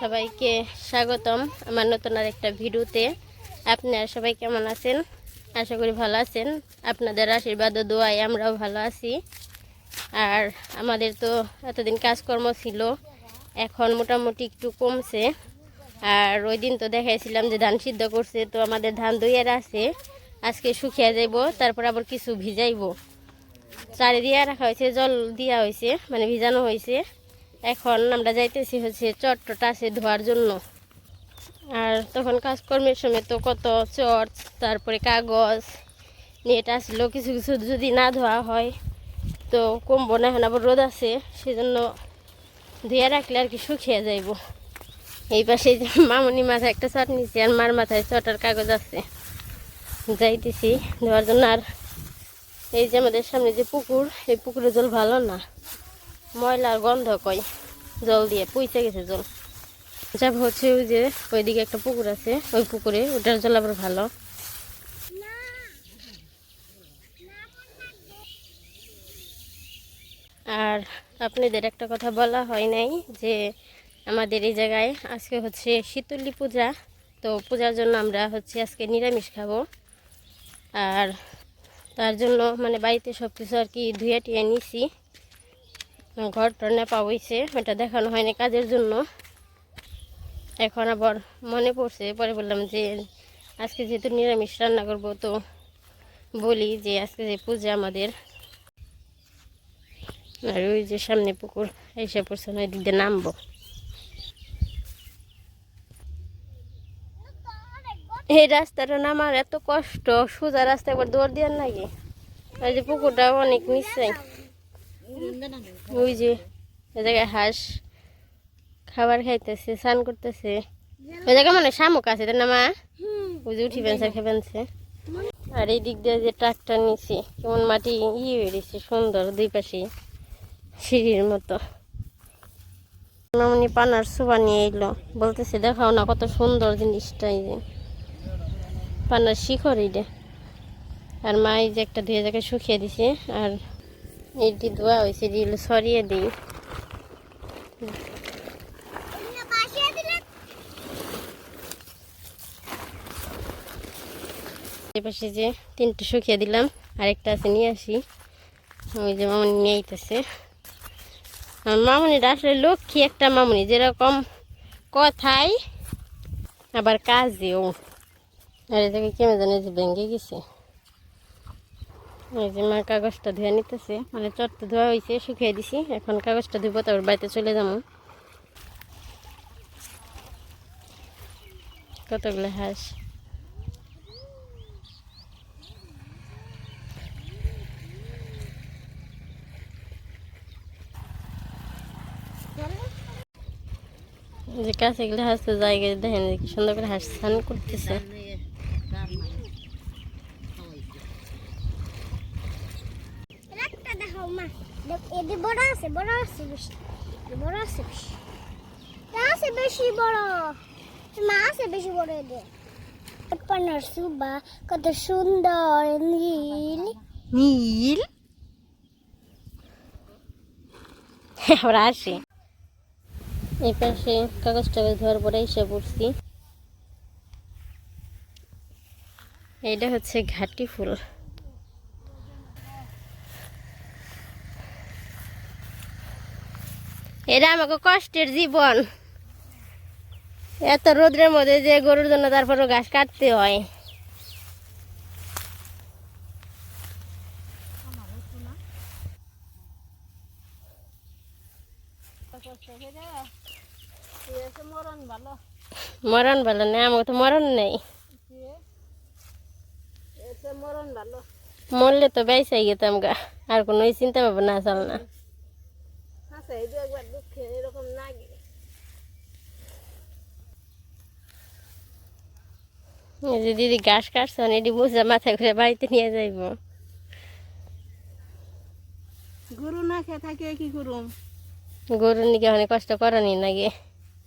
সবাইকে স্বাগতম আমার নতুন আর একটা ভিডিওতে। আপনারা সবাই কেমন আছেন? আশা করি ভালো আছেন। আপনাদের আশীর্বাদ ও দোয়ায় আমরাও ভালো আছি। আর আমাদের তো এতদিন কাজকর্ম ছিল, এখন মোটামুটি একটু কমছে। আর ওই দিন তো দেখাইছিলাম যে ধান সিদ্ধ করছে, তো আমাদের ধান দইয়ের আছে আজকে শুকিয়ে যাইব, তারপর আবার কিছু ভিজাইব। চারি দিয়া রাখা হয়েছে, জল দিয়া হয়েছে মানে ভিজানো হয়েছে। এখন আমরা যাইতেছি হচ্ছে চটটা আছে ধোয়ার জন্য। আর তখন কাজকর্মের সময় তো কত চট, তারপরে কাগজ, নেট আসলো কিছু কিছু যদি না ধোয়া হয়, তো কমবো না, এখন আবার রোদ আছে, সেজন্য ধুয়ে রাখলে আর কি শুকিয়ে যাইব। এই পাশে মামনি মাথায় একটা চট নিচ্ছে আর মার মাথায় চটার কাগজ আছে। যাইতেছি, ধোয়ার জন্য। আর এই যে আমাদের সামনে যে পুকুর, এই পুকুরের জল ভালো না। ময়লার গন্ধ কয়। জল দিয়ে পইচে গেছে জল। যা হচ্ছে ওই যে ওইদিকে একটা পুকুর আছে, ওই পুকুরে ওটার জল আবার ভালো। আর আপনাদের একটা কথা বলা হয় নাই যে আমাদের এই জায়গায় আজকে হচ্ছে শীতলী পূজা। তো পূজার জন্য আমরা হচ্ছে আজকে নিরামিষ খাব। আর তার জন্য মানে বাড়িতে সব কিছু আর কি ধুয়ে টুয়ে নিছি। ঘরটা নেপা হয়েছে ওটা দেখানো হয়নি কাজের জন্য। এখন আবার মনে পড়ছে, পরে বললাম যে আজকে যেহেতু নিরামিষ রান্না করব, তো বলি যে আজকে যে পূজা আমাদের। আর ওই যে সামনে পুকুর, এসে পড়ছে না দিক নামবো। এই রাস্তাটা নামার এত কষ্ট, সোজা রাস্তা একবার দৌড় দেওয়ার লাগে আর যে পুকুরটা অনেক নিচে। ওই যে ওই জায়গায় হাঁস খাবার খাইতেছে, স্নান করতেছে। ওই জায়গায় মানে শামুক আছে, তাই না মা? ওই যে উঠি পেনছে খেপেনছে আর এই দিক দিয়ে যে ট্রাকটার নিচে, কেমন মাটি ইয়ে গেছে সুন্দর দুই পাশে সিঁড়ির মতো। মামনি পানার সোবা নিয়ে এলো, বলতেছে, দেখাও না কত সুন্দর জিনিসটা এই যে। পানার শিখর এইটা। আর মা এই যে একটা ধুয়ে জায়গায় শুকিয়ে দিছে, আর এইটি ধোয়া হয়েছে এগুলো সরিয়ে দিই। পাশে যে তিনটে শুকিয়ে দিলাম, আরেকটা আছে নিয়ে আসি। ওই যে মামনি নিয়ে আর মামনিটা আসলে লক্ষ্মী একটা মামনি, যেরকম কথাই, আবার কাজেও। আর জায়গায় কেমন জানে যে ভেঙে গেছে। এই যে মা কাগজটা ধুয়ে নিতেছে। মানে চটটা ধোয়া হয়েছে শুকিয়ে দিছি। এখন কাগজটা ধুবো তারপর বাড়িতে চলে যাব কতগুলো হাঁস? যে কাছে এগুলো হাঁস তো জায়গায় দেখেন, কি সুন্দর করে হাঁস করতেছে একটা দেখাও মা এদি বড় আছে বড় আছে বেশি বড় আছে বেশি। আছে বেশি বড়। মা আছে বেশি বড় এদি পানার সুবা কত সুন্দর, নীল। নীল? আমরা আসি। এই পাশে কাগজ টাগজ ধোয়ার পরে এসে পড়ছি। এইটা হচ্ছে ঘাটি ফুল। এটা আমাকে কষ্টের জীবন। এত রোদ্রের মধ্যে যে গরুর জন্য তারপরও ঘাস কাটতে হয়। মরণ ভালো নেই আমাকে তো মরণ নেই। মরলে তো বেসাই গেতাম গা, আর কোনো চিন্তা ভাবনা আসল না। যে দিদি ঘাস কাটছে এটি বুঝা মাথায় করে বাড়িতে নিয়ে যাইব। গরু না খেয়ে থাকে কি করুম গরু নিকে অনেক কষ্ট করানি নাকি?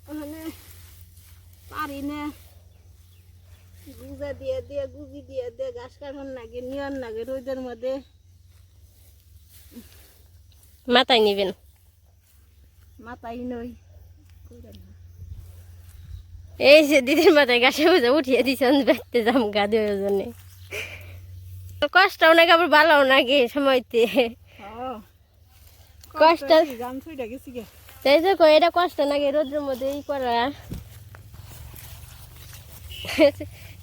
মানে পারি না। গুজা দিয়ে দিয়ে গুজি দিয়ে দিয়ে ঘাস কাটন লাগে নিয়ন লাগে রোদের মধ্যে। মাথায় নিবেন? মাথায় নই। এই যে দিদির মাথায় গাছে বুঝে উঠিয়ে দিছেন দেখতে যাম গা দেওয়ার জন্য। কষ্টও নাকি আবার ভালোও নাকি সময়তে। কষ্ট তাই যে কই এটা কষ্ট নাকি রোদ্রের মধ্যে ই করা।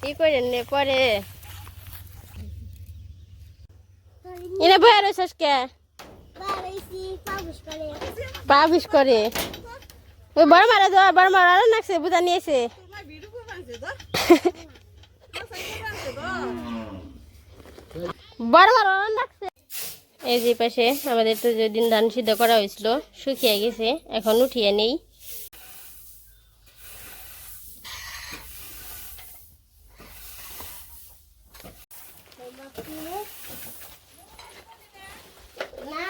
ই করে নে পরে। এনে বয়ে রয়েছিস কে? বাড়াইছি পাবুস করে। পাবিস করে। ওই বড় মারা দেওয়া বড় মারা নাকছে, বুঝা নিয়েছে। তো বড় মারা নাকছে। এই যে পাশে আমাদের তো যেদিন ধান সিদ্ধ করা হয়েছিল, শুকিয়ে গেছে, এখন উঠিয়ে নেই না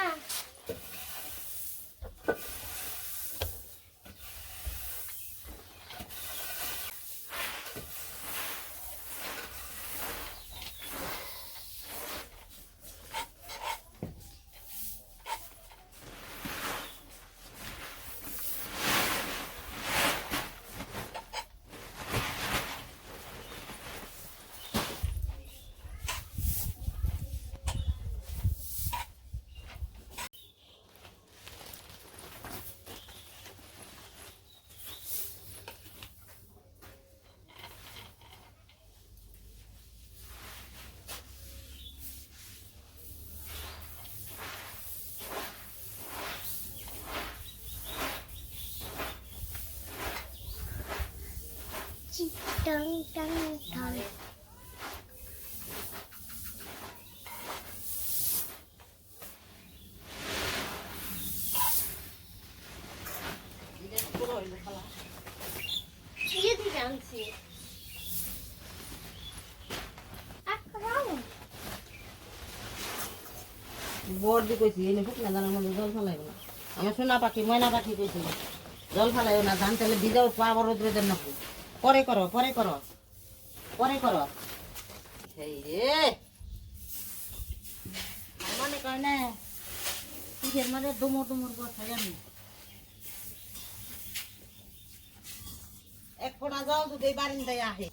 টং টং টং বর্দি কইছি এনে শুকনা দানার মধ্যে জল ফেলাইব না। আমার সোনা পাখি, ময়না পাখি কইছিল জল ফেলাইও না ধান তেলে ভিজাও পা বড় রোদ্রে না। পরে করো পরে করো। পরে করো। সেই রে। মানে কয় না কিসের মানে ডুমুর এক ফোড়া জল যদি এই আহে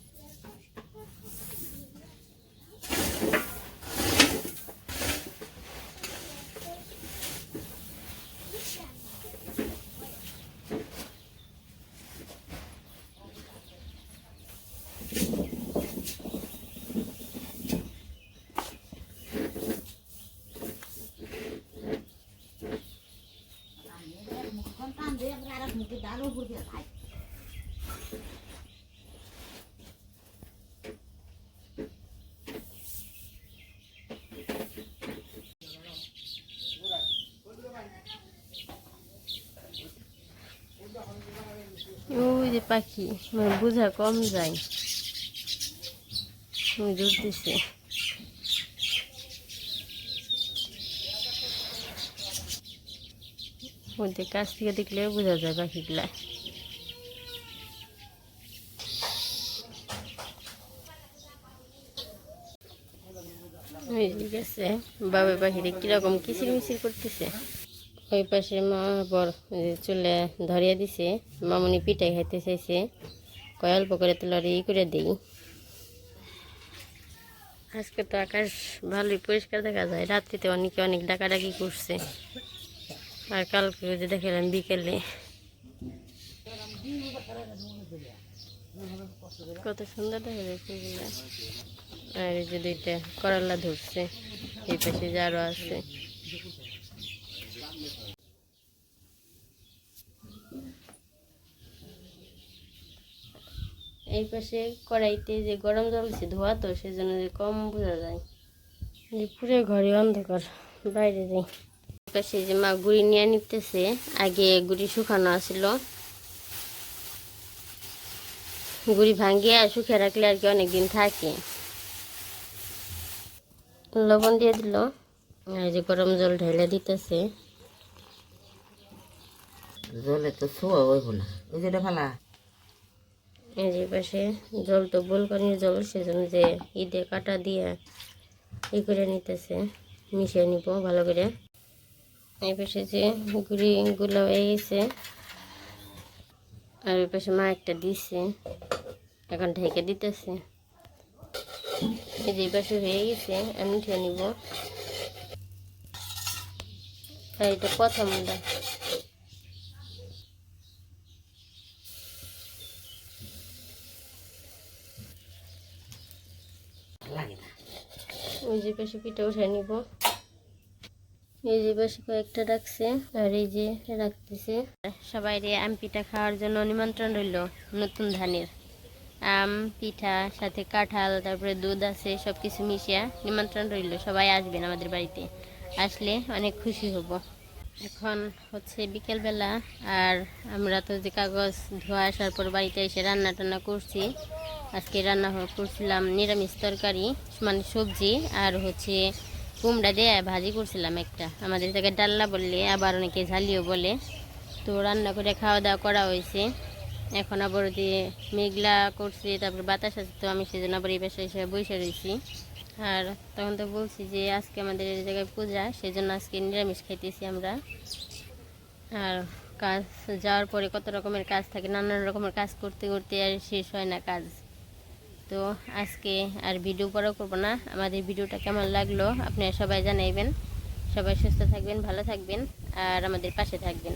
সন্তান দিয়ে এক ডাল উপর দিয়ে খায় যে পাখি আমার বোঝা কম যায়। ওই দৌড়তেছে ওদের কাছ থেকে দেখলে বোঝা যায় পাখিগুলা। যে গেছে, বাবা পাখিটা কীরকম কিচির মিচির করতেছে। ওই পাশে মা বর চুলে ধরিয়ে দিছে, মামুনি পিঠাই খাইতে চাইছে। কয় অল্প করে তেলারে ই করে দিই। আজকে তো আকাশ ভালোই পরিষ্কার দেখা যায়, রাত্রিতে অনেকে অনেক ডাকাডাকি করছে। আর কালকে ওই যে দেখালাম বিকেলে। কত সুন্দর দেখা আর এই যে দুইটা করলা ধরছে, এই পাশে যে আছে। এই পাশে কড়াইতে যে গরম জল দিছে ধোয়া তো, সেজন্য কম বোঝা যায়। পুরো ঘরে অন্ধকার, বাইরে যাই। পাশে যে মা গুড়ি নিয়ে নিতেছে আগে গুড়ি শুকানো আছিল। গুড়ি ভাঙ্গিয়ে আর শুকিয়ে রাখলে আর কি অনেকদিন থাকে। লবণ দিয়ে দিল আর যে গরম জল ঢেলে দিতেছে। জলে তো হইব না। ওই যেটা ফেলা। এই যে পাশে জল তো বোলকানির জল সেজন্য যে ঈদে কাটা দিয়ে ই করে নিতেছে মিশিয়ে নিব ভালো করে। এই পাশে যে গুড়িগুলো হয়ে গেছে আর ওই পাশে মা একটা দিছে এখন ঢেকে দিতেছে। এই যে পাশে হয়ে গেছে আমি উঠে নিব। আর এটা প্রথমটা না। ওই যে পাশে পিঠা উঠে নিব। এই যে পাশে কয়েকটা রাখছে, আর এই যে রাখতেছে। সবাই রে, আম পিঠা খাওয়ার জন্য নিমন্ত্রণ রইল নতুন ধানের। আম, পিঠা, সাথে কাঁঠাল, তারপরে দুধ আছে সব কিছু মিশিয়ে নিমন্ত্রণ রইল। সবাই আসবেন আমাদের বাড়িতে। আসলে অনেক খুশি হব। এখন হচ্ছে বিকেলবেলা, আর আমরা তো যে কাগজ ধোয়া আসার পর বাড়িতে এসে রান্না টান্না করছি। আজকে রান্না করছিলাম নিরামিষ তরকারি মানে সবজি, আর হচ্ছে কুমড়া দিয়ে ভাজি করছিলাম একটা। আমাদের থেকে ডাল্লা বললে, আবার অনেকে ঝালিও বলে। তো রান্না করে খাওয়া দাওয়া করা হয়েছে। এখন আবার দিয়ে মেঘলা করছে, তারপর বাতাস আছে, তো আমি সেজন্য আবার এই বাসায় এসে বসে রয়েছি। আর তখন তো বলছি যে, আজকে আমাদের এই জায়গায় পূজা, সেজন্য আজকে নিরামিষ খাইতেছি আমরা। আর কাজ, যাওয়ার পরে কত রকমের কাজ থাকে, নানান রকমের কাজ করতে করতে আর শেষ হয় না কাজ। তো আজকে আর ভিডিও বড় করব না। আমাদের ভিডিওটা কেমন লাগল আপনারা সবাই জানাইবেন। সবাই সুস্থ থাকবেন, ভালো থাকবেন, আর আমাদের পাশে থাকবেন।